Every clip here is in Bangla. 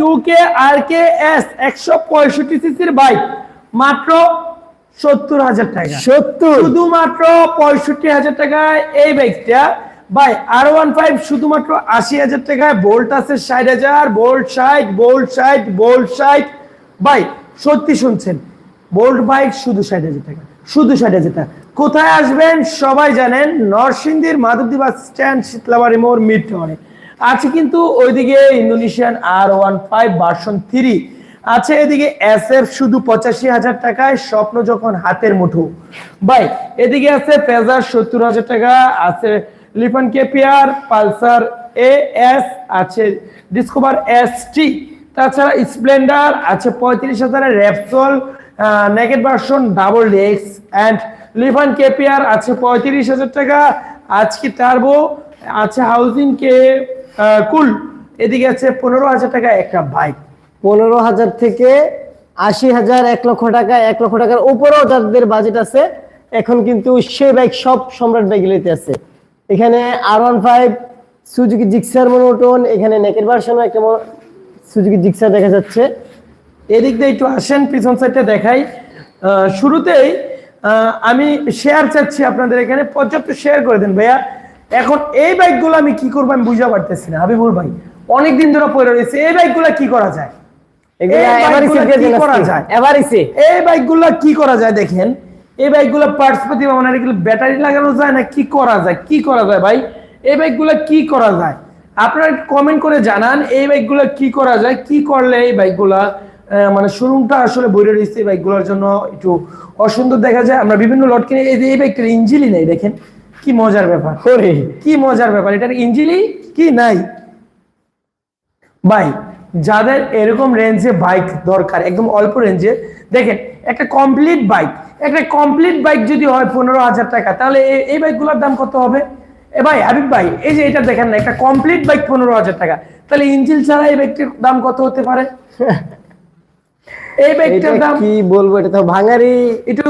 কিউকে আর কে এস একশো পঁয়ষট্টি সিসির বাইক। মাত্র সত্তর হাজার টাকা। সত্তর? শুধুমাত্র পঁয়ষট্টি হাজার টাকায় এই বাইকটা। ভাই আর ওয়ান ফাইভ শুধুমাত্র আশি হাজার টাকায়। বোল্ট আছে ষাট হাজার বোল্ট ষাট বোল্ট ষাট বোল্ট ষাট। ভাই সত্যি শুনছেন বোল্ট বাইক শুধু ষাট হাজার টাকা শুধু ষাট হাজার টাকা। কোথায় আসবেন সবাই জানেন নরসিংদীর মাধবদী বাস স্ট্যান্ড শীতলাবাড়ি মোড় মিড টাউনে আছে কিন্তু ওইদিকে Indonesian R one five version three. আছে এদিকে এস এফ শুধু পঁচাশি হাজার টাকায়, স্বপ্ন যখন হাতের মুঠো। ভাই, এদিকে আছে পেজার সত্তর হাজার টাকা, আছে Lifan KPR Pulsar A S আছে ডিসকভার এস টি তাছাড়া স্প্লেন্ডার, আছে পঁয়ত্রিশ হাজারের র্যাপসল নেকেট ভার্সন ডাবল ডেক্স অ্যান্ড লিফান কেপিয়ার আছে পঁয়ত্রিশ হাজার টাকা, আজকে টার্বো, আছে হাউজিং কে কুল এদিকে আছে পনেরো হাজার টাকা একটা বাইক পনেরো হাজার থেকে আশি হাজার এক লক্ষ টাকা এক লক্ষ টাকার উপরেও যাদের বাজেট আছে এখন কিন্তু সে বাইক সব সম্রাট বাইকগুলিতে আছে। এখানে আর one five Suzuki Gixxer monotone এখানে নেকের ভার্সনও একটা সুজুকি জিক্সার দেখা যাচ্ছে। এদিক দিয়ে একটু আসেন পিছন সাইডটা দেখাই। শুরুতেই আমি শেয়ার চাচ্ছি আপনাদের এখানে পর্যাপ্ত শেয়ার করে দেন ভাইয়া। এখন এই বাইকগুলো আমি কি করব আমি বুঝা পারতেছি না হাবিবুর ভাই। অনেকদিন ধরে পড়ে রয়েছে এই বাইকগুলো কি করা যায়? এগুলো এই বাইকগুলো কি করা যায়? দেখেন? এই বাইকগুলো পার্টস প্রতি মানে এগুলো ব্যাটারি লাগানো যায় না কি করা যায়? কি করা যায় ভাই? এই বাইকগুলো কি করা যায়? আপনারা কমেন্ট করে জানান এই বাইকগুলো কি করা যায়? কি করলে এই বাইকগুলা মানে শোরুমটা আসলে বইরে রয়েছে এই বাইকগুলোর জন্য একটু অসুন্দর দেখা যায়? আমরা বিভিন্ন লট কিনে এই বাইকটার ইঞ্জিনই নেই দেখেন। কি মজার ব্যাপার? করে কি মজার ব্যাপার? এটার ইঞ্জিনই কি? নাই। ভাই যাদের এরকম রেঞ্জে বাইক দরকার একদম অল্প রেঞ্জে দেখেন একটা কমপ্লিট বাইক একটা কমপ্লিট বাইক যদি হয় পনেরো হাজার টাকা তাহলে এই- এই বাইকগুলোর দাম কত হবে? এ ভাই হাবিব ভাই এই যে এটা দেখেন না একটা কমপ্লিট বাইক পনেরো হাজার টাকা তাহলে ইঞ্জিল ছাড়া এই বাইকটির দাম কত হতে পারে? এই বাইকটার দাম কি বলব এটা তো ভাঙারি একটু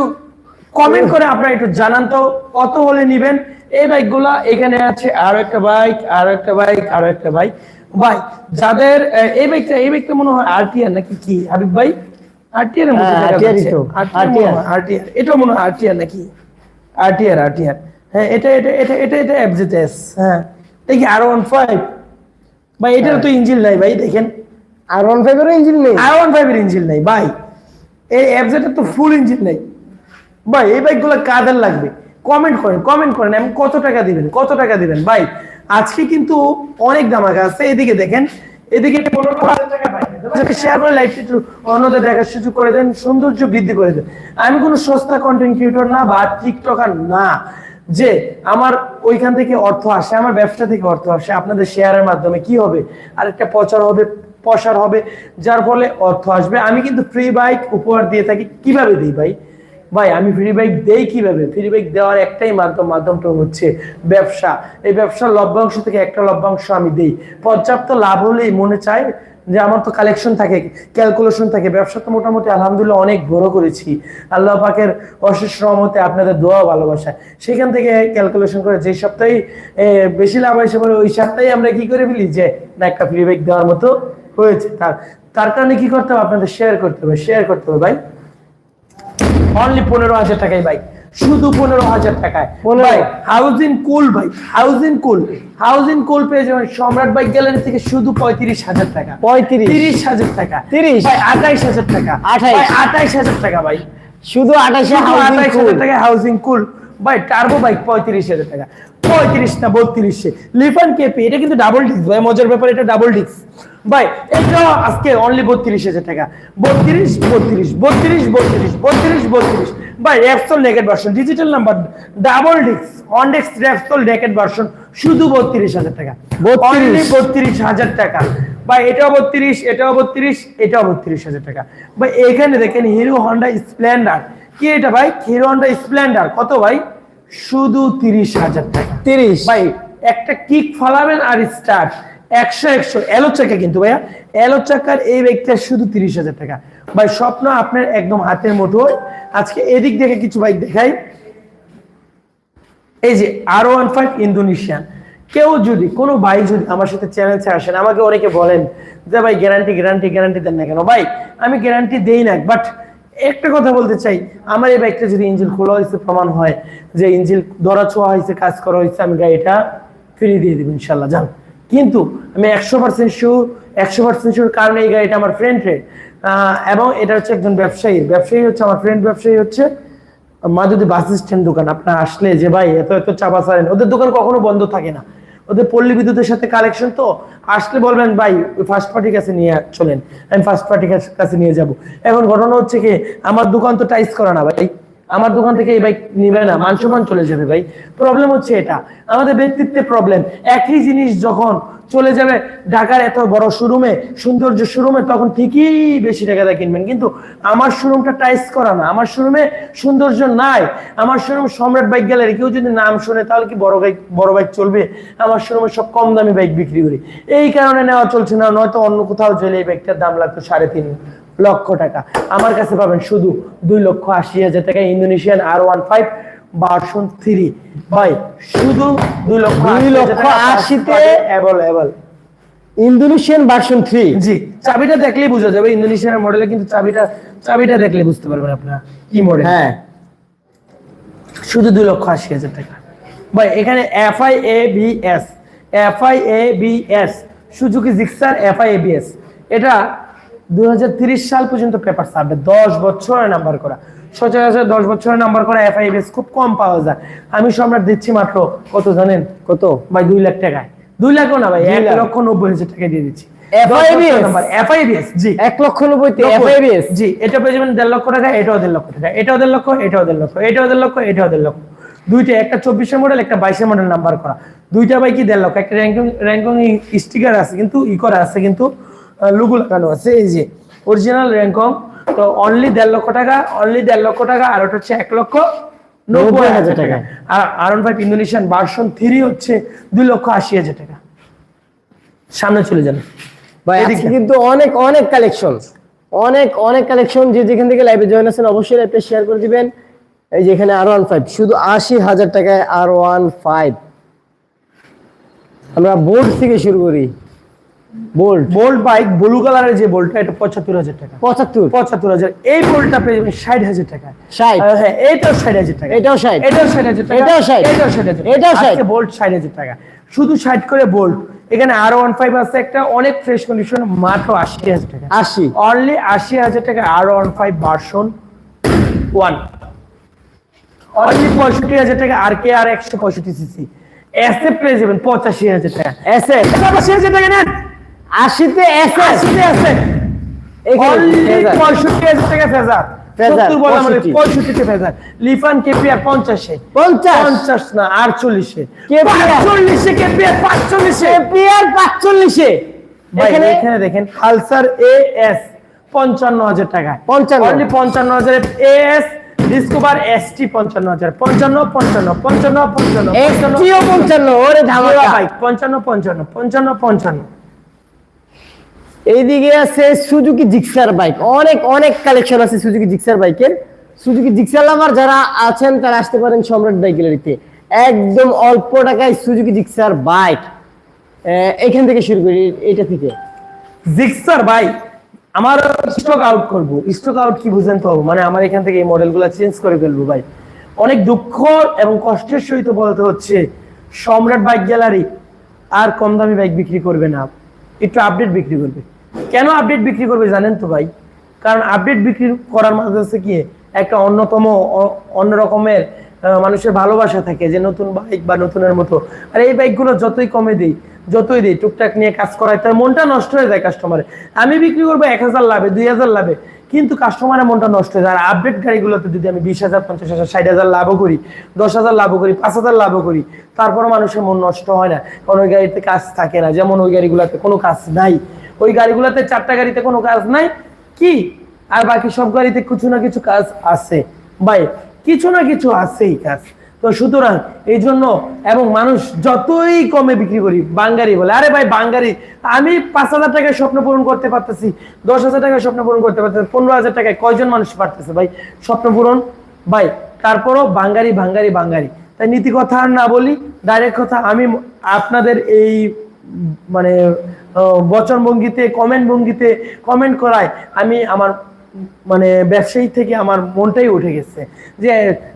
কমেন্ট করে আপনারা একটু জানান তো কত হলে নিবেন? এই বাইকগুলা এখানে আছে আরও একটা বাইক আরও একটা বাইক আরও একটা বাইক ভাই যাদের এই বাইকটা এই বাইকটা মনে হয় আরটিআর নাকি কি? হাবিব ভাই? আরটিআর এর হ্যাঁ, মনে হয়, এটা মনে হয় আরটিআর নাকি? আরটিআর আরটিআর হ্যাঁ এটা এটা এটা এটা এটা এফজেডএস হ্যাঁ দেখি আর ওয়ান ফাইভ ভাই এটার তো ইঞ্জিন নাই ভাই দেখেন। আর ওয়ান ফাইভেরও ইঞ্জিন নেই। আর ওয়ান ফাইভের ইঞ্জিন নেই ভাই। এই এফজেডের তো ফুল ইঞ্জিন নেই। ভাই, এই বাইকগুলো কাদের লাগবে? কমেন্ট করেন কমেন্ট করেন এমন কত টাকা দিবেন, কত টাকা দিবেন? ভাই, আজকে কিন্তু অনেক দামাকা আছে, এদিকে দেখেন, এদিকে করে দেন, সৌন্দর্য বৃদ্ধি করে আমি সস্তা না বা না, যে আমার ওইখান থেকে অর্থ আসে, আমার ব্যবসা থেকে অর্থ আসে, আপনাদের শেয়ারের মাধ্যমে কি হবে? আরেকটা প্রচার হবে, প্রসার হবে, যার ফলে অর্থ আসবে। আমি কিন্তু ফ্রি বাইক উপহার দিয়ে থাকি, কীভাবে দিই ভাই? ভাই, আমি ফ্রি বাইক দেই কীভাবে? ফ্রি বাইক দেওয়ার একটাই মাধ্যম, মাধ্যমটা হচ্ছে ব্যবসা। এই ব্যবসার লভ্যাংশ থেকে একটা লভ্যাংশ আমি দেই। পর্যাপ্ত লাভ হলেই মনে চায় যে আমার তো কালেকশন থাকে ক্যালকুলেশন থাকে। ব্যবসা তো মোটামুটি আলহামদুলিল্লাহ অনেক বড় করেছি। আল্লাহ পাকের অশেষ রহমতে আপনাদের দোয়া ভালোবাসা সেখান থেকে ক্যালকুলেশন করে যে সপ্তাহে বেশি লাভ হয়েছে বলে ওই সপ্তাহে আমরা কি করে ফেলি? যে, না, একটা ফ্রি বাইক দেওয়ার মতো হয়েছে। তার তার কারণে কি করতে হবে? আপনাদের শেয়ার করতে হবে শেয়ার করতে হবে ভাই। অনলি পনেরো হাজার টাকায় বাইক শুধু পনেরো হাজার টাকায়। ভাই হাউজিং কুল ভাই হাউজিং কুল হাউজিং কুল পেয়ে যাবেন সম্রাট বাইক গ্যালারি থেকে শুধু পঁয়ত্রিশ হাজার টাকা। পঁয়ত্রিশ। তিরিশ হাজার টাকা। 30? ভাই আঠাইশ হাজার টাকা। 28? ভাই আঠাইশ হাজার টাকা ভাই। শুধু আঠাইশ হাজার টাকা হাউজিং কুল ভাই টার্বো বাইক পঁয়ত্রিশ হাজার টাকা। পঁয়ত্রিশ না বত্রিশে। লিফান কেপি এটা কিন্তু ডাবল ডিস্ক ভাই মজার ব্যাপার এটা ডাবল ডিস্ক ভাই এটা আজকে অনলি বত্রিশ হাজার টাকা। বত্রিশ বত্রিশ বত্রিশ বত্রিশ বত্রিশ বত্রিশ। ভাই Repsol naked version digital number double disc on disc Repsol naked version শুধু বত্রিশ হাজার টাকা। 32 Only বত্রিশ হাজার টাকা। ভাই এটাও বত্রিশ এটাও বত্রিশ এটাও বত্রিশ হাজার টাকা। ভাই এখানে দেখেন হিরো হন্ডা স্প্লেন্ডার কি এটা ভাই? হিরো হন্ডা স্প্লেন্ডার কত ভাই? শুধু তিরিশ হাজার টাকা। তিরিশ? ভাই একটা কিক ফালাবেন আর স্টার্ট একশো একশো। এলো চাকা কিন্তু ভাইয়া। এলো চাকার এই বাইকটা শুধু তিরিশ হাজার টাকা। ভাই স্বপ্ন আপনার একদম হাতের মুঠোয় আজকে এদিক থেকে কিছু বাইক দেখাই। এই যে আর ওয়ান ফাইভ ইন্দোনেশিয়ান কেউ যদি কোনো ভাই যদি আমার সাথে চ্যালেঞ্জে আসেন আমাকে অনেকে বলেন যে ভাই গ্যারান্টি গ্যারান্টি গ্যারান্টি দেন না কেন? ভাই আমি গ্যারান্টি দেই না বাট একটা কথা বলতে চাই, আমার এই বাইকটা যদি ইঞ্জিন খোলা হয়েছে প্রমাণ হয় যে ইঞ্জিন ধরা ছোঁয়া হয়েছে কাজ করা হয়েছে আমি গাড়িটা ফিরিয়ে দিয়ে দেবো, ইনশাল্লাহ জান কিন্তু আমি একশো পার্সেন্ট শিওর একশো পার্সেন্ট শিওর কারণ এই গাড়িটা আমার ফ্রেন্ডের এবং এটা হচ্ছে একজন ব্যবসায়ী। ব্যবসায়ী হচ্ছে, আমার ফ্রেন্ড ব্যবসায়ী হচ্ছে মাদুদি বাস স্ট্যান্ড দোকান। আপনার আসলে যে ভাই, এত এত চাপা সারেন ওদের দোকান কখনো বন্ধ থাকে না। ওদের পল্লী বিদ্যুতের সাথে কালেকশন তো। আসলে বলবেন, ভাই, ওই ফার্স্ট পার্টির কাছে নিয়ে চলেন। আমি ফার্স্ট পার্টির কাছে নিয়ে যাব। এখন ঘটনা হচ্ছে কি, আমার দোকান তো টাইস করা না, ভাই। আমার দোকান থেকে এই বাইক নিবে না মান সম্মান চলে যাবে ভাই। প্রবলেম হচ্ছে এটা। আমাদের ব্যক্তিত্বে প্রবলেম একই জিনিস যখন চলে যাবে, ঢাকার এত বড় শোরুমে সৌন্দর্য শোরুমে তখন ঠিকই বেশি টাকাটা কিনবেন। কিন্তু আমার শোরুমটা টাইস করা না। আমার শোরুমে সৌন্দর্য নাই। আমার শোরুম সম্রাট বাইক গ্যালারি কেউ যদি নাম শুনে, তাহলে কি বড় বাইক বড় বাইক চলবে? আমার শোরুমে সব কম দামি বাইক বিক্রি করি। এই কারণে নেওয়া চলছে না, নয়তো অন্য কোথাও চলে এই বাইকটার দাম লাগতো সাড়ে তিন লক্ষ টাকা। আমার কাছে পাবেন শুধু দুই লক্ষ আশি হাজার টাকা Indonesian R one five version three. ভাই শুধু দুই লক্ষ দুই লক্ষ আশিতে- অ্যাভেলেবল ইন্দোনেশিয়ান ভার্সন থ্রি? জি চাবিটা দেখলেই বোঝা যাবে ইন্দোনেশিয়ার মডেলে কিন্তু চাবিটা চাবিটা দেখলে বুঝতে পারবেন আপনারা কি মডেল হ্যাঁ। শুধু দুই লক্ষ আশি হাজার টাকা। ভাই এখানে F I A B S F I A B S Suzuki Gixxer F I A B S এটা দুই হাজার ত্রিশ সাল পর্যন্ত পেপার সার্ভে দশ বছরের নাম্বার করা। সচরাচর দশ বছরের নাম্বার করা F I A B S খুব কম পাওয়া যায়। আমি সম্রাট দিচ্ছি মাত্র কত জানেন? কত? ভাই দুই লাখ টাকায়। দুই লাখও না ভাই এক লক্ষ নব্বই হাজার টাকা দিয়ে দিচ্ছি? এফআইবিএস। এফআইবিএস দুইটা একটা চব্বিশের মডেল একটা বাইশের মডেল নাম্বার করা। দুইটা বাইকই দেড় লক্ষ? একটা র্যাঙ্কিং স্টিকার আছে কিন্তু ই করা আছে কিন্তু লুগু লাগানো আছে এই যে অরিজিনাল র্যাঙ্কং তো অনলি দেড় লক্ষ টাকা অনলি দেড় লক্ষ টাকা আর ওটা হচ্ছে এক লক্ষ নব্বই হাজার টাকা। আর R five Indonesian version three হচ্ছে দুই লক্ষ আশি হাজার টাকা। সামনে চলে যান। ভাই এদিকে। কিন্তু অনেক অনেক কালেকশন অনেক অনেক কালেকশন যে যেখান থেকে লাইভে জয়েন আছেন অবশ্যই লাইভটা শেয়ার করে দিবেন। এই যে এখানে আর ওয়ান ফাইভ শুধু আশি হাজার টাকায় আর ওয়ান ফাইভ আমরা বোর্ড থেকে শুরু করি। বোল্ট বোল্ট বাইক ব্লু কালারের যে বোল্টটা এটা পঁচাত্তর হাজার টাকা। পঁচাত্তর? পঁচাত্তর হাজার। এই বোল্টটা পেয়ে যাবেন ষাট হাজার টাকা। ষাট? হ্যাঁ এটাও ষাট হাজার টাকা। এটাও ষাট? এটাও ষাট হাজার টাকা। এটাও ষাট। এটাও ষাট হাজার এটাও ষাট। বোল্ট ষাট হাজার টাকা। শুধু ষাট করে বোল্ট এখানে আর ওয়ান ফাইভ আছে একটা অনেক ফ্রেশ কন্ডিশন মাত্র আশি হাজার টাকা। আশি? অনলি আশি হাজার টাকা R one five version one only পঁয়ষট্টি হাজার টাকা আর কে আর একশো পঁয়ষট্টি সিসি এসে পেয়ে যাবেন পঁচাশি হাজার টাকা। এসে পঁচাশি হাজার টাকা নেন। আশিতে এসে আশিতে আছে ফেজার। 65,000 টাকা ফেজার। ফেজার, 70 বলা 65 65 তে ফেজার। লিফান কেপিআর 50 পঞ্চাশ? না, 48 এ। KPR 45 এ কেপিআর 45 এ। পাঁচচল্লিশে? ভাই, এখানে এখানে দেখেন পালসার এএস 55000 টাকা 55 only 55000 A S Discover S T 55000 55 55 55 55 এসটিও পঞ্চান্ন ওরে ধামাকা। বাইক 55 55 55 55 এইদিকে আছে সুজুকি জিক্সার বাইক অনেক অনেক কালেকশন আছে সুজুকি জিক্সার বাইকের সুজুকি জিক্সার লাভার যারা আছেন, তারা আসতে পারেন সম্রাট বাইক গ্যালারিতে একদম অল্প টাকায় সুজুকি জিক্সার বাইক এখান থেকে শুরু করি এটা থেকে। জিক্সার বাইক আমার স্টক আউট করব। স্টক আউট কি বুঝেন তো? মানে আমার এখান থেকে এই মডেলগুলো চেঞ্জ করে ফেলব ভাই। অনেক দুঃখ এবং কষ্টের সহিত বলতে হচ্ছে, সম্রাট বাইক গ্যালারি আর কম দামি বাইক বিক্রি করবে না। একটু আপডেট বিক্রি করবে। কেন আপডেট বিক্রি করবে জানেন তো ভাই? কারণ আপডেট বিক্রি করার মাঝে হচ্ছে কি, একটা অন্যতম অন্য রকমের মানুষের ভালোবাসা থাকে যে নতুন বাইক বা নতুনের মতো। আর এই বাইকগুলো যতই কমে দিই, যতই দিই, টুকটাক নিয়ে কাজ করাই তার মনটা নষ্ট হয়ে যায় কাস্টমারের আমি বিক্রি করব এক হাজার লাভে, দুই হাজার লাভে। কিন্তু কাস্টমারের মনটা নষ্ট হয়ে। যায় আর আপডেট গাড়িগুলোতে যদি আমি বিশ হাজার, পঞ্চাশ হাজার, ষাট হাজার লাভও করি, দশ হাজার লাভও করি, পাঁচ হাজার লাভও করি, তারপরও মানুষের মন নষ্ট হয় না। কারণ ওই গাড়িতে কাজ থাকে না। যেমন ওই গাড়িগুলোতে কোনো কাজ নাই। ওই গাড়িগুলোতে চারটা গাড়িতে কোনো কাজ নাই? কি? আর বাকি সব গাড়িতে কিছু না কিছু কাজ আছে। বাই কিছু না কিছু আছেই কাজ। তো সুতরাং এই জন্য এবং মানুষ যতই কমে বিক্রি করি, বাঙ্গারি বলে, আরে ভাই বাঙ্গারি, আমি পাঁচ হাজার টাকায় স্বপ্ন পূরণ করতে পারতেছি, দশ হাজার টাকায় স্বপ্ন পূরণ করতে পারতেছি, পনেরো হাজার টাকায় কয়জন মানুষ পারতেছে ভাই স্বপ্ন পূরণ? ভাই, তারপরও বাঙ্গারি বাঙ্গারি বাঙ্গারি। তাই নীতি কথা আর না বলি ডাইরেক্ট কথা আমি আপনাদের এই মানে বচন ভঙ্গিতে কমেন্ট ভঙ্গিতে কমেন্ট করায় আমি আমার মানে ব্যবসায়ী থেকে আমার মনটাই উঠে গেছে যে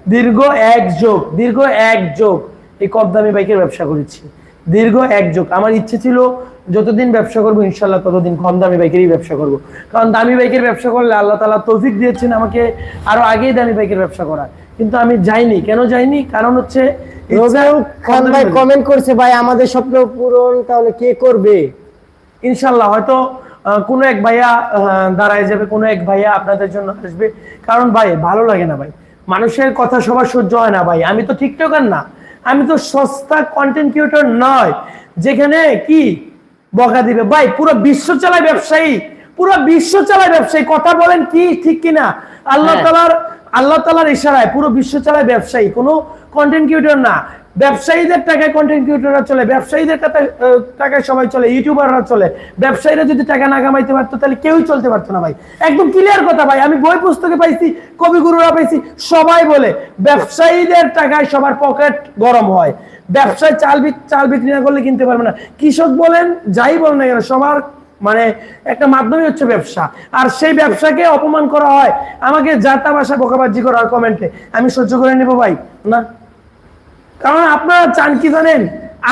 দীর্ঘ এক যোগ দীর্ঘ এক যোগ এই কম দামি বাইকের ব্যবসা করেছি। দীর্ঘ এক যোগ। আমার ইচ্ছে ছিল যতদিন ব্যবসা করব ইনশাল্লাহ ততদিন কম দামি বাইকেরই ব্যবসা করব। কারণ দামি বাইকের ব্যবসা করলে আল্লাহ তালা তৌফিক দিয়েছেন আমাকে আরও আগেই দামি বাইকের ব্যবসা করার। কিন্তু আমি যাইনি। কেন যাইনি? কারণ হচ্ছে খান ভাই কমেন্ট করছে ভাই আমাদের স্বপ্ন পূরণ তাহলে কে করবে? ইনশাল্লাহ হয়তো কোনো এক ভাইয়া দাঁড়ায় যাবে কোনো এক ভাইয়া আপনাদের জন্য আসবে। কারণ ভাই ভালো লাগে না ভাই। মানুষের কথা সবার সহ্য হয় না ভাই। আমি তো টিকটকার না। আমি তো সস্তা কন্টেন্ট ক্রিয়েটর নয়। যেখানে কি বকা দিবে? ভাই পুরো বিশ্ব চালায় ব্যবসায়ী। পুরো বিশ্ব চালায় ব্যবসায়ী। কথা বলেন কি ঠিক কিনা? আল্লাহ হ্যাঁ। তালার আল্লাহ তালার ইশারায় পুরো বিশ্ব চালায় ব্যবসায়ী। কোনো কন্টেন্ট ক্রিয়েটর না। ব্যবসায়ীদের টাকায় কন্টেন্ট ক্রিয়েটররা চলে, ব্যবসায়ীদের টাকায় সবাই চলে ইউটিউবাররা চলে, ব্যবসায়ীরা যদি টাকা না কামাইতে পারতো, তাহলে কেউই চলতে পারতো না ভাই। একদম ক্লিয়ার কথা ভাই, আমি বই পুস্তকে পাইছি, কবিগুরুরা পাইছি, সবাই বলে ব্যবসায়ীদের টাকায় সবার পকেট গরম হয়। ব্যবসায় চাল চাল বিক্রি না করলে কিনতে পারবে না। কৃষক বলেন, যাই বলেন না কেন, সবার মানে একটা মাধ্যমই হচ্ছে ব্যবসা। আর সেই ব্যবসাকে অপমান করা হয়। আমাকে যাতা ভাষা বোকাবাজি করার কমেন্টে আমি সহ্য করে নেব ভাই, না? কারণ আপনারা চান কি জানেন?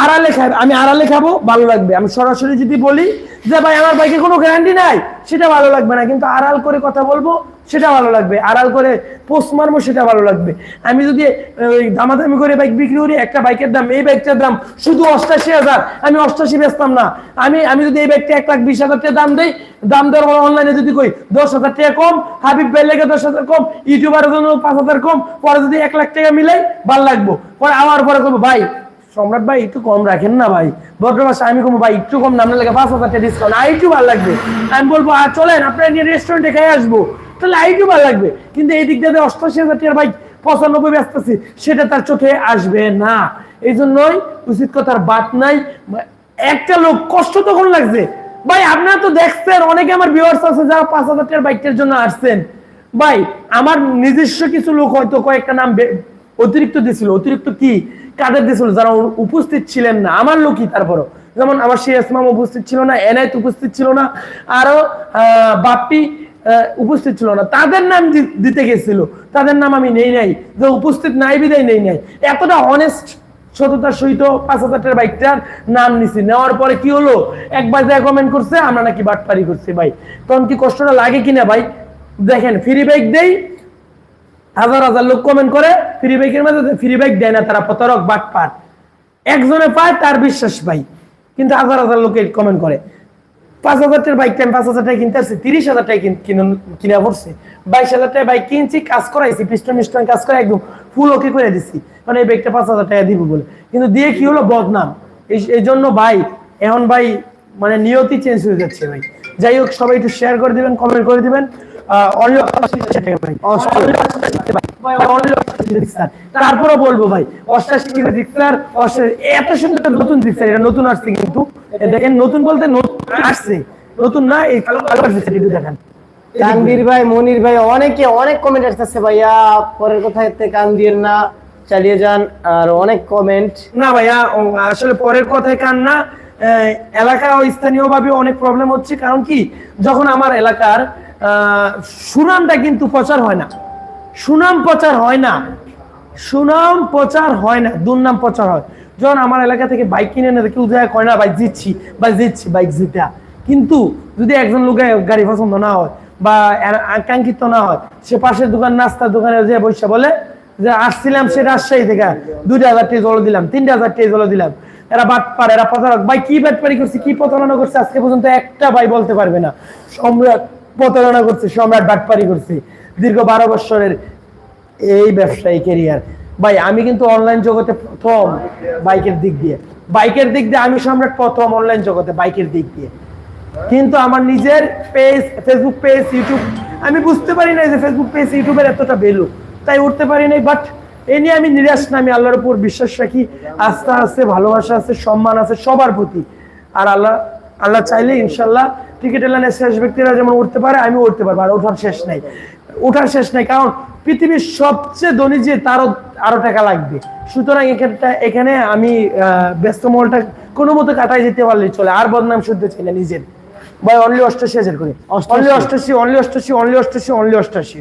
আড়ালে খাবে আমি আড়ালে খাব, ভালো লাগবে। আমি সরাসরি যদি বলি যে, ভাই, আমার বাইকে কোনো গ্যারান্টি নাই, সেটা ভালো লাগবে না। কিন্তু আড়াল করে কথা বলব সেটা ভালো লাগবে। আড়াল করে পোস্ট মারবো, সেটা ভালো লাগবে। আমি যদি দামাদামি করে বাইক বিক্রি করি, একটা বাইকের দাম, এই বাইকটার দাম শুধু অষ্টাশি হাজার, আমি অষ্টাশি বেচতাম না। আমি আমি যদি এই বাইকটা এক লাখ বিশ হাজার টাকা দাম দেই, দাম দেওয়ার পর অনলাইনে যদি কই দশ হাজার টাকা কম, হাবিব ভাই লেগে দশ হাজার কম ইউটিউবারের জন্য পাঁচ হাজার কম, পরে যদি এক লাখ টাকা মিলাই ভালো লাগবো। পরে আবার, পরে করব। ভাই, সম্রাট ভাই, একটু কম রাখেন না ভাই। ভদ্রবাসা আমি কমবো ভাই, একটু কম নাম লাগে পাঁচ হাজার টাকা ডিসকাউন্ট আর একটু ভালো লাগবে। আমি বলব, আর চলেন, আপনার নিয়ে রেস্টুরেন্টে খেয়ে আসব। তাহলে আইটু ভালো লাগবে। কিন্তু এই দিক দিয়ে অষ্টাশি হাজার টাকার বাইক পঁচানব্বই ব্যস্ত আছি সেটা তার চোখে আসবে না। এই জন্যই উচিত কথার বাদ নাই। একটা লোক কষ্ট তখন লাগছে। ভাই, আপনারা তো দেখছেন, অনেকে আমার ভিউয়ার্স আছে যারা পাঁচ হাজার টাকার বাইকটার জন্য আসছেন। ভাই, আমার নিজস্ব কিছু লোক হয়তো কয়েকটা নাম অতিরিক্ত দিছিল। অতিরিক্ত কি? কাদের দিছিল? যারা উপস্থিত ছিলেন না। আমার লোকই তারপরও। যেমন আমার সেই মাম উপস্থিত ছিল না, এনায়েত উপস্থিত ছিল না। আরও বাপ্পি উপস্থিত ছিল না। তাদের নাম দিতে গেছিল। তাদের নাম আমি নেই নাই। যে উপস্থিত নাই, বিদায় নেই নাই। এতটা অনেস্ট সততার সহিত পাঁচ হাজারটার বাইকটার নাম নিছি। নেওয়ার পরে কি হলো? একবার যা কমেন্ট করছে, আমরা নাকি বাটপারি করছি ভাই। তখন কি কষ্টটা লাগে কিনা ভাই? দেখেন ফ্রি বাইক দেই, হাজার হাজার লোক কমেন্ট করে ফ্রি বাইকের মধ্যে ফ্রি বাইক দেয় না, তারা প্রতারক, বাটপার। একজনে পায়, তার বিশ্বাস পাই কিন্তু হাজার হাজার লোকে কমেন্ট করে। পাঁচ হাজার টাকার বাইক আমি পাঁচ হাজার টাকা কিনতে আসছি তিরিশ হাজার টাকা কিন- পড়ছে বাইশ হাজার টাকা বাইক কিনছি কাজ করাইছি পিস্টন মিস্টন কাজ করে একদম ফুল ওকে করে দিছি মানে এই বাইকটা পাঁচ হাজার টাকা দিব বলে কিন্তু দিয়ে কি হলো বদনাম এই- জন্য ভাই এখন ভাই মানে নিয়তি চেঞ্জ হয়ে যাচ্ছে ভাই যাই হোক সবাই একটু শেয়ার করে দিবেন কমেন্ট করে দিবেন অনলি টাকা ভাই, only 88 তারপরে বলব ভাই অষ্টাশি কিলো রিক্সার এত সুন্দর একটা নতুন এটা নতুন আসছে কিন্তু। দেখেন নতুন বলতে নতুন আসছে। নতুন না এই কালো কালো রিক্সার একটু দেখেন। তানভীর ভাই মনির ভাই অনেকে অনেক কমেন্ট আসতেছে ভাইয়া পরের কথা এতে কান দিয়ে না চালিয়ে যান আর অনেক কমেন্ট না ভাইয়া আসলে পরের কথায় কান না। এলাকা ও স্থানীয় ভাবে অনেক প্রবলেম হচ্ছে কারণ কি? যখন আমার এলাকার আহ, সুনামটা কিন্তু প্রচার হয় না। সুনাম প্রচার হয় না। সুনাম প্রচার হয় না, দুর্নাম প্রচার হয়। যখন আমার এলাকা থেকে বাইক কিনে নেবে কেউ যায়, কয় না বাইক জিতছি বা জিতছি বাইক জিতা। কিন্তু যদি একজন লোকের গাড়ি পছন্দ না হয় বা আকাঙ্ক্ষিত না হয়, সে পাশের দোকান, নাস্তার দোকানে যে বসে বলে যে, আসছিলাম সে রাজশাহী থেকে, দুইটা হাজার টাকা জল দিলাম, তিনটা হাজার টাকা জল দিলাম। এরা বাট পারে, এরা প্রতারক। ভাই, কি বাটপারি করছে, কি প্রতারণা করছে? আজকে পর্যন্ত একটা ভাই বলতে পারবে না। সম্রাট প্রতারণা করছে, সম্রাট বাটপারি করছে। দীর্ঘ বারো বছরের এই ব্যবসায়ী কেরিয়ার ভাই, আমি কিন্তু অনলাইন জগতে প্রথম বাইকের দিক দিয়ে। বাইকের দিক দিয়ে আমি সম্রাট প্রথম অনলাইন জগতে বাইকের দিক দিয়ে। কিন্তু আমার নিজের পেজ ফেসবুক পেজ ইউটিউব আমি বুঝতে পারি না যে ফেসবুক পেজ ইউটিউবের এতটা ভ্যালু তাই উঠতে পারি নাই বাট এ নিয়ে আমি নিরাশ না, আমি আল্লাহর উপর বিশ্বাস রাখি। আস্থা আছে, ভালোবাসা আছে, সম্মান আছে, সবার প্রতি। আর আল্লাহ আল্লাহ চাইলে ইনশাল্লাহ ক্রিকেট লাইনের শেষ ব্যক্তিরা যেমন উঠতে পারে আমি উঠতে পারব আর ওঠার শেষ নাই। ওঠার শেষ নাই কারণ পৃথিবীর সবচেয়ে ধনী যে তারও আরও টাকা লাগবে। সুতরাং এখানটা এখানে আমি ব্যস্ত মহলটা কোনো মতো কাটাই যেতে পারলে চলে। আর বদনাম শুনতে চাই না নিজের। ভাই অনলি অষ্টাশি হাজার করে। অনলি অষ্টাশি অনলি অষ্টাশি অনলি অষ্টাশি অনলি অষ্টাশি।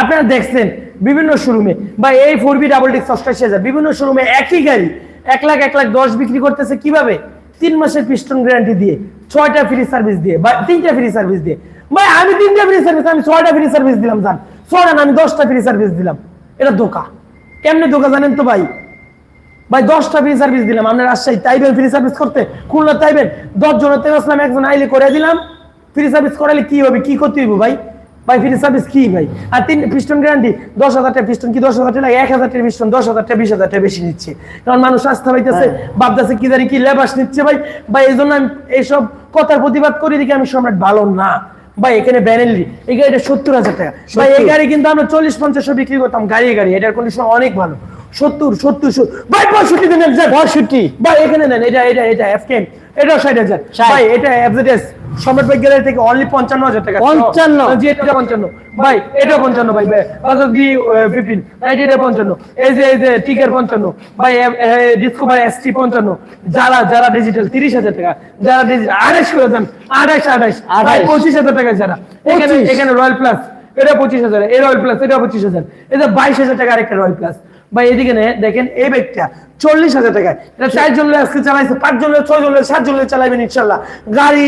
আপনারা দেখছেন বিভিন্ন শোরুমে। বা এই ফোর বি ডাবল ডিক্স অষ্টাশি হাজার। বিভিন্ন শোরুমে একই গাড়ি এক লাখ এক লাখ দশ বিক্রি করতেছে কীভাবে? তিন মাসের পিস্টন গ্যারান্টি দিয়ে, ছয়টা ফ্রি সার্ভিস দিয়ে বা তিনটা ফ্রি সার্ভিস দিয়ে। ভাই, আমি তিনটা ফ্রি সার্ভিস আমি ছয়টা ফ্রি সার্ভিস দিলাম, জান। ছয়টা আমি দশটা ফ্রি সার্ভিস দিলাম। এটা ধোকা। কেমনে ধোকা জানেন তো ভাই? ভাই, দশটা ফ্রি সার্ভিস দিলাম। আপনার রাজশাহী তাইবেন ফ্রি সার্ভিস করতে, খুলনা তাইবেন দশ জনের আসলাম একজন আইলে করে দিলাম। ফ্রি সার্ভিস করালে কি হবে, কি করতে হইব ভাই? ভাই ফ্রি সার্ভিস কি ভাই? আর তিন পিস্টন গ্যারান্টি দশ হাজার টাকা পিস্টন কি? দশ হাজার টাকা এক হাজার টাকা পিস্টন দশ হাজার টাকা বিশ হাজার টাকা বেশি নিচ্ছে। কারণ মানুষ আস্থা পাইতেছে ভাবতেছে কি কি লেবাস নিচ্ছে ভাই। ভাই এই জন্য আমি এইসব কথার প্রতিবাদ করি দেখি আমি সম্রাট ভালো না। ভাই এখানে ব্যানেলি এই গাড়িটা সত্তর হাজার টাকা। ভাই এই গাড়ি কিন্তু আমরা চল্লিশ পঞ্চাশে বিক্রি করতাম গাড়ি গাড়ি। এটার কন্ডিশন অনেক ভালো। সত্তর সত্তর ভাই পঁয়ষট্টি দিনের পঁয়ষট্টি। ভাই এখানে নেন এটা এটা এটা এটাও ষাট হাজার। ভাই এটা এফজেডএস সম্রাট ভাই গ্যালারি থেকে অনলি পঞ্চান্ন হাজার টাকা। 55? জি এটা পঞ্চান্ন। ভাই এটা পঞ্চান্ন ভাই বাজাজ বি ফিফটিন রাইট এটা পঞ্চান্ন। এই যে এই যে টিকের পঞ্চান্ন। ভাই ডিসকভার এস টি পঞ্চান্ন। যারা যারা ডিজিটাল তিরিশ হাজার টাকা। যারা ডিজিটাল আড়াইশ করে দেন। আড়াইশ আড়াইশ। ভাই 28 পঁচিশ হাজার টাকা যারা। এখানে এখানে রয়্যাল প্লাস এটা পঁচিশ হাজার। এই রয়্যাল প্লাস এটা পঁচিশ হাজার। এটা বাইশ হাজার টাকা আরেকটা রয়্যাল প্লাস ভাই এদিকে দেখেন এই ব্যাগটা। চল্লিশ হাজার টাকা এটা চার জন লোক আজকে চালাইছে পাঁচ জন লোক ছয় জন লোক সাত জন লোক চালাবেন ইনশাল্লাহ। গাড়ি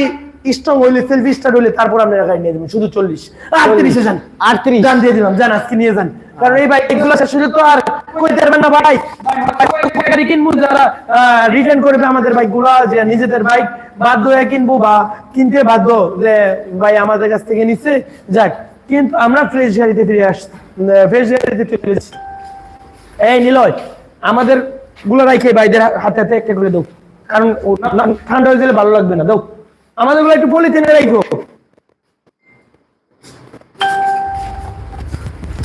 স্ট্রং হইলে সেলফি স্টার্ট হইলে তারপর গাড়ি নিয়ে দেবেন শুধু চল্লিশ। আটত্রিশে যান। আটত্রিশ। যান দিয়ে দিলাম যান আজকে নিয়ে যান। কারণ এই বাইক এগুলো শেষ হলে তো আর কইতে পারবেন না ভাই? গাড়ি কিনবো যারা রিটার্ন করবে আমাদের বাইকগুলা যে নিজেদের বাইক বাধ্য হয়ে কিনবো বা কিনতে বাধ্য যে ভাই আমাদের কাছ থেকে নিচ্ছে। যাক কিন্তু আমরা ফ্রেশ গাড়িতে ফিরে আসছি। ফ্রেশ গাড়িতে ফিরে এসেছি। এই নিলয় আমাদেরগুলো রাখে ভাইদের হাতে হাতে একটা করে দাও। কারণ ঠান্ডা হয়ে গেলে ভালো লাগবে না দাও। আমাদেরগুলো একটু পলিথিনে রাখো।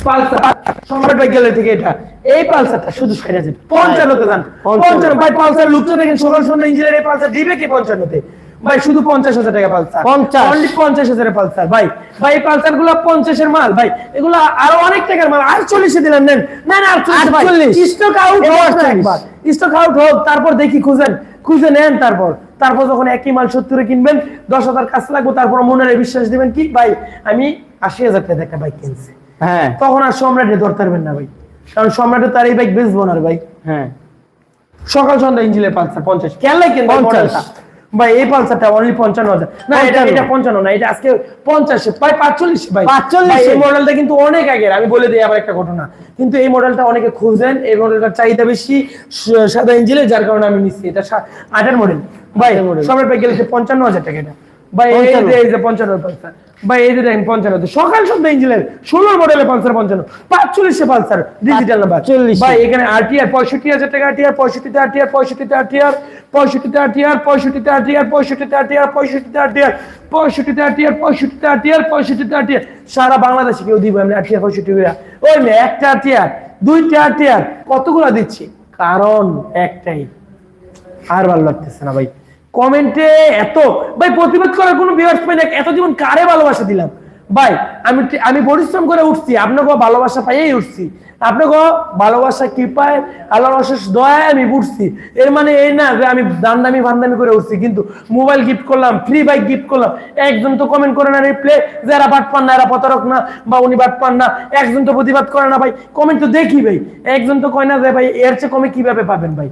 পালসার সম্রাট ভাই গেলে থেকে এটা। এই পালসারটা শুধু ষাট হাজার পঞ্চান্নতে যান। পঞ্চান্ন। ভাই পালসার লুকটা দেখেন সকাল সন্ধ্যা ইঞ্জিনিয়ার এই পালসার দিবে কি পঞ্চান্নতে? ভাই শুধু পঞ্চাশ হাজার টাকা পালসার। 50 অনলি পঞ্চাশ হাজারের পালসার। ভাই ভাই পালসারগুলো পঞ্চাশের মাল। ভাই এগুলো আরও অনেক টাকার মাল। আটচল্লিশে দিলেন নেন। না না আটচল্লিশ। স্টক আউট এবার হোক না 48 একবার। স্টক আউট হোক তারপর দেখি খুঁজেন। খুঁজে নেন তারপর। তারপর যখন একই মাল সত্তরে কিনবেন দশ হাজার কাজ লাগবো তারপর মনে বিশ্বাস দিবেন কি ভাই আমি আশি হাজার টাকা একটা বাইক কিনছি। হ্যাঁ। তখন আর সম্রাটে ধরতে পারবেন না ভাই। কারণ সম্রাটে তার এই বাইক বেচবো না ভাই। হ্যাঁ। সকাল সন্ধ্যা ইঞ্জিনের পালসার পঞ্চাশ। কেন কিনবেন 50 মডেলটা ভাই এই পালসারটা অনলি পঞ্চান্ন হাজার। না এটা এটা পঞ্চান্ন না এটা আজকে পঞ্চাশে। ভাই পাঁচচল্লিশ ভাই। 45 ভাই, এই মডেলটা কিন্তু অনেক আগের আমি বলে দিই আবার একটা ঘটনা। কিন্তু এই মডেলটা অনেকে খুঁজেন এই মডেলটার চাহিদা বেশি সাদা ইঞ্জিনের যার কারণে আমি নিচ্ছি। এটা আটের মডেল ভাই সবাই পাই গেলে পঞ্চান্ন হাজার টাকা এটা। ভাই এই যে 55 এই যে পঞ্চান্ন পালসার। ভাই এই যে দেখেন পঞ্চান্ন। সকাল সন্ধ্যা ইঞ্জিনের ষোলো মডেলের পালসার পঞ্চান্ন। পাঁচচল্লিশে পালসার ডিজিটাল নাম্বার 45 ভাই এখানে আরটিআর পঁয়ষট্টি হাজার টাকা আরটিআর পঁয়ষট্টিতে আরটিআর পঁয়ষট্টিতে আরটিআর পঁয়ষট্টিতে আরটিআর পঁয়ষট্টিতে আরটিআর পঁয়ষট্টিতে আরটিআর পঁয়ষট্টিতে আরটিআর পঁয়ষট্টিতে আরটিআর পঁয়ষট্টিতে আরটিআর পঁয়ষট্টিতে আরটিআর সারা বাংলাদেশে কেউ দিব আমি আরটিআর পঁয়ষট্টি ওই মেয়ে একটা আরটিআর দুইটা আরটিআর কতগুলো দিচ্ছি? কারণ একটাই। আর ভালো লাগতেছে না ভাই। কমেন্টে এত ভাই প্রতিবাদ করার কোনো ভিউয়ার্স পাই না এত জীবন কারে ভালোবাসা দিলাম? ভাই, আমি আমি পরিশ্রম করে উঠছি আপনাকে ভালোবাসা পাইয়েই উঠছি। আপনাকে ভালোবাসা কি পায়? আল্লাহর অশেষ দয়ায় আমি উঠছি এর মানে এই না যে আমি দাম দামি ভান্দামি করে উঠছি, কিন্তু মোবাইল গিফট করলাম ফ্রি বাইক গিফট করলাম। একজন তো কমেন্ট করে না রিপ্লে যে এরা বাট পান না, এরা প্রতারক না, বা উনি বাট পান না। একজন তো প্রতিবাদ করে না ভাই কমেন্ট তো দেখি ভাই। একজন তো কয় না যে ভাই, এর চেয়ে কমে কীভাবে পাবেন ভাই?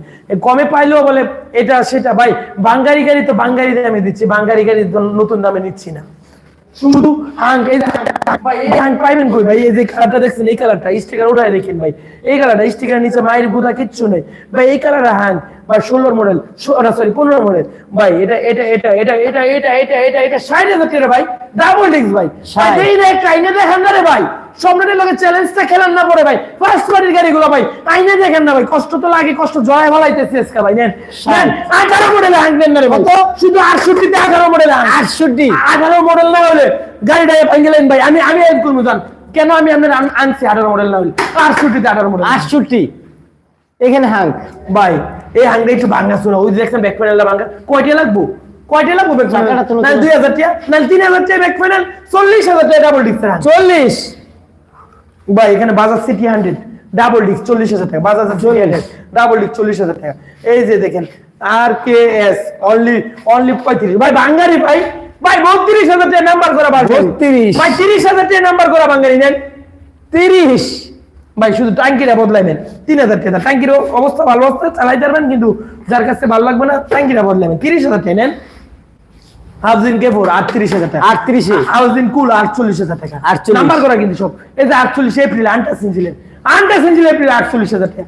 কমে পাইলেও বলে এটা সেটা ভাই বাঙ্গারি গাড়ি তো বাঙ্গারি দামে দিচ্ছি বাঙ্গারি গাড়ি নতুন দামে নিচ্ছি না। শুধু হাং এই যে ভাই, এই হাং পাইবেন কই? ভাই, এই যে কালারটা দেখছেন, এই কালারটা স্টিকার উঠায় দেখেন ভাই। এই কালারটা স্টিকার নিচে মায়ের গুদা কিচ্ছু নেই। ভাই, এই কালারটা হাং ভাই ষোলোর মডেল সরি পনেরো মডেল ভাই এটা এটা এটা এটা এটা এটা এটা এটা এটা ষাট হাজার টাকা ভাই। ডাবল ডিস্ক ভাই। এই একটা দেখেন না রে ভাই সম্রাটের লোকের চ্যালেঞ্জটা খেলেন না পরে ভাই ফার্স্ট পার্টির গাড়িগুলো ভাই আইনে দেখেন না ভাই কষ্ট তো লাগে কষ্ট জয় ভালাইতেছি আজকে ভাই নেন আঠারো মডেলে হাং দেন না রে ভাই। শুধু আটষট্টিতে আঠারো মডেলে আটষট্টি। আঠারো মডেল না হলে গাড়িটা ভাঙ্গেলেন ভাই আমি আমি এড করব জান। কেন আমি আপনার আনছি আঠারো মডেল না হলে? আটষট্টিতে আঠারো মডেল আটষট্টি। এখানে হাঙ্ক ভাই এই হাঙ্গা একটু ভাঙ্গা শোনা ওই দেখছেন ব্যাক প্যানেলটা ভাঙ্গা কয়টা লাগবো? কয়টা লাগবো ব্যাক প্যানেল না দুই হাজার টাকা না তিন হাজার টাকা ব্যাক প্যানেল চল্লিশ হাজার টাকা ডাবল ডিস্ক চল্লিশ। ভাই এখানে Bajaj C T hundred double disc চল্লিশ হাজার টাকা বাজাজ ডাবল ডিস্ক চল্লিশ। হাজার টাকা। এই যে দেখেন R K S only only পঁয়ত্রিশ। ভাই বাঙ্গারি ভাই। ভাই বত্রিশ হাজার টাকা নাম্বার করা ভাই 32 ভাই তিরিশ হাজার টাকা নাম্বার করা বাঙ্গারি নেন। তিরিশ। ভাই শুধু ট্যাঙ্কিটা বদলাইবেন। তিন হাজার টাকা। ট্যাঙ্কির অবস্থা ভালো অবস্থা চালাই পারবেন কিন্তু যার কাছে ভালো লাগবে না ট্যাঙ্কিটা বদলাইবেন। তিরিশ হাজার টাকা নেন। হাউজিং কে ফোর আটত্রিশ হাজার টাকা। আটত্রিশে? হাউজিং কুল আটচল্লিশ হাজার টাকা। 48 নাম্বার করা কিন্তু সব। এই যে আটচল্লিশ এপ্রিল আনটা সিনছিলেন আনটা সিনছিল এপ্রিল আটচল্লিশ হাজার টাকা।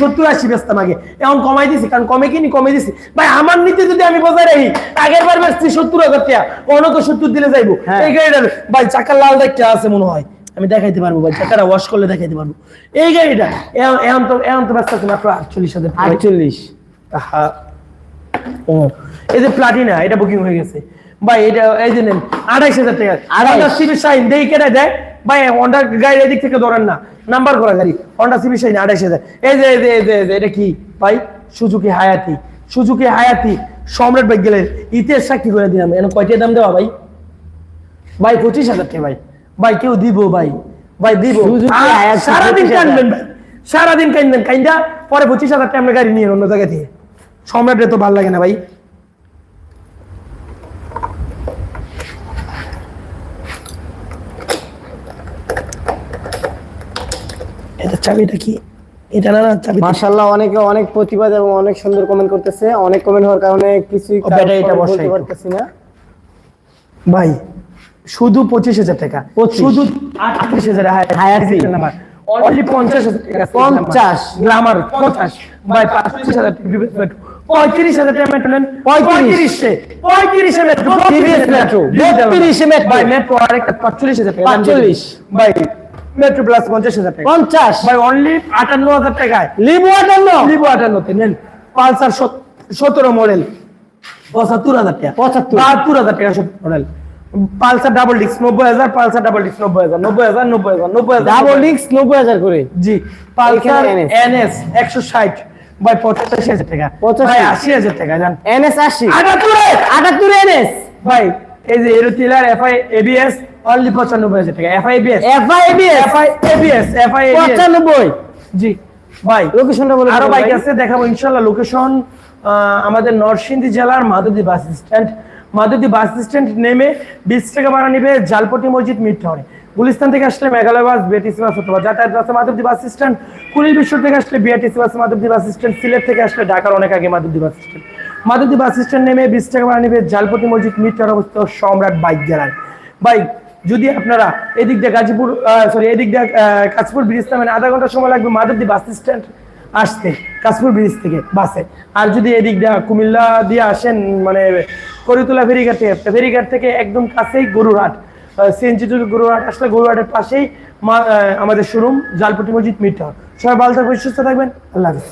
সত্তর আশি আগে এখন কমাই দিছি কারণ কমে কিনি কমে দিছি। ভাই আমার নিতে যদি আমি বজায় রাখি আগের বার বেচছি সত্তর হাজার টাকা অন্য তো সত্তর দিলে যাইবো। হ্যাঁ। এই গাড়িটার ভাই চাকার লাল দেখতে আছে মনে হয়। আমি দেখাইতে পারব ভাই চাকাটা ওয়াশ করলে দেখাইতে পারব। এই গাড়িটা এখন- এখন তো এখন তো ব্যস্ত আছে মাত্র আটচল্লিশ হাজার আটচল্লিশ। ও এই যে প্লাটিনা এটা বুকিং হয়ে গেছে। ভাই এটা এই যে নেন আড়াইশ হাজার টাকা। আড়াইশ। সিবি সাইন দেই কেটে দেয়? ভাই হন্ডা গাড়ি এদিক থেকে ধরেন না নাম্বার করা গাড়ি। হন্ডা সিবি সাইন আড়াইশ হাজার। এই যে এই যে এই যে এটা কি? ভাই সুজুকি হায়াতি সুজুকি হায়াতি সম্রাট বাইক গেলেন। ইতিহাস সাক্ষী করে দিলাম। এনে কয়টা দাম দেওয়া ভাই? ভাই পঁচিশ হাজার টাকা ভাই। ভাই কেউ দিব ভাই? ভাই দিব। সারাদিন 25,000 কানবেন ভাই। সারাদিন কানবেন। কাইন্দা পরে পঁচিশ হাজার টাকা গাড়ি নিয়ে অন্য জায়গা থেকে সম্রাটে তো ভালো লাগে না ভাই। এটা চাবিটা কি? এটা না না চাবি মাশাআল্লাহ অনেকে অনেক প্রতিবাদ এবং অনেক সুন্দর কমেন্ট করতেছে। অনেক কমেন্ট হওয়ার কারণে কিছুই ব্যাটারিটা বসাই পারতেছি না। ভাই শুধু পঁচিশ হাজার টাকা। শুধু আটত্রিশ হাজার হায়াতি। অনলি পঞ্চাশ হাজার টাকা 50 গ্লামার পঞ্চাশ। ভাই পঁচিশ হাজার মেট্রো। পঁয়ত্রিশ হাজার টাকা মেট্রো নেন। পঁয়ত্রিশে। পঁয়ত্রিশে। Metro metro, 32 metro. ভাই মেট্রো আরেকটা পঁয়তাল্লিশ হাজার টাকা। 45 ভাই মেট্রো প্লাস পঞ্চাশ হাজার টাকা। পঞ্চাশ। অনলি আটান্ন হাজার টাকায়। লিবু আটান্ন। লিবো আটান্নতে নেন। পালসার সতেরো মডেল পঁচাত্তর হাজার টাকা। 75 বাহাত্তর হাজার টাকা মডেল পালসার ডাবল নব্বই হাজার পালসার ডাবল নব্বই হাজার নব্বই হাজার নব্বই হাজার নব্বই হাজার ডাবল ডিক্স নব্বই হাজার করে? জি পালসার এনএস। একশো ষাট ভাই পঁচাশি হাজার টাকা। 85 ভাই আশি হাজার টাকা জান। এনএস আশি। আটাত্তরে! আটাত্তর এনএস। ভাই এই যে এরো টিলার এফআই এবিএস অনলি পঁচানব্বই হাজার টাকা। FI ABS. FI ABS. FI ABS পঁচানব্বই। জি ভাই লোকেশনটা বলে আরও বাইক। আছে দেখাবো ইনশাল্লাহ। লোকেশন আমাদের নরসিংদী জেলার মাধুদী বাস স্ট্যান্ড মাধুদী বাস স্ট্যান্ড নেমে বিশ টাকা ভাড়া নিবে জালপটি মসজিদ মিড গুলিস্তান থেকে আসলে মেঘালয় বাস, বিআরটিসি বাস অথবা যাতায়াত বাসে মাধবদী বাস স্ট্যান্ড। কুড়িল বিশ্ব থেকে আসলে বিআরটিসি বাসে মাধবদী বাস স্ট্যান্ড, সিলেট থেকে আসলে ঢাকার অনেক আগে Madhabdi bus stand. Madhabdi bus stand নেমে বিশ টাকা ভাড়া নিবে জালপটি মসজিদ মিড টাউন অবস্থিত সম্রাট বাইক গ্যালারি। বাইক, যদি আপনারা এদিক দিয়ে গাজীপুর সরি এদিক দিয়ে কাশপুর ব্রিজ নামেন, আধা ঘণ্টা সময় লাগবে মাধবদী বাস স্ট্যান্ড আসতে, কাশপুর ব্রিজ থেকে বাসে। আর যদি এদিক দিয়ে কুমিল্লা দিয়ে আসেন মানে করিতলা ফেরিঘাটে ফেরিঘাট থেকে একদম কাছেই গরুরহাট। সিএনজি থেকে গরুরহাট আসলে গরুহাটের পাশেই আমাদের শোরুম, জালপটি মসজিদ মিটার সবাই ভালো থাকবেন, সুস্থ থাকবেন। আল্লাহ হাফিজ।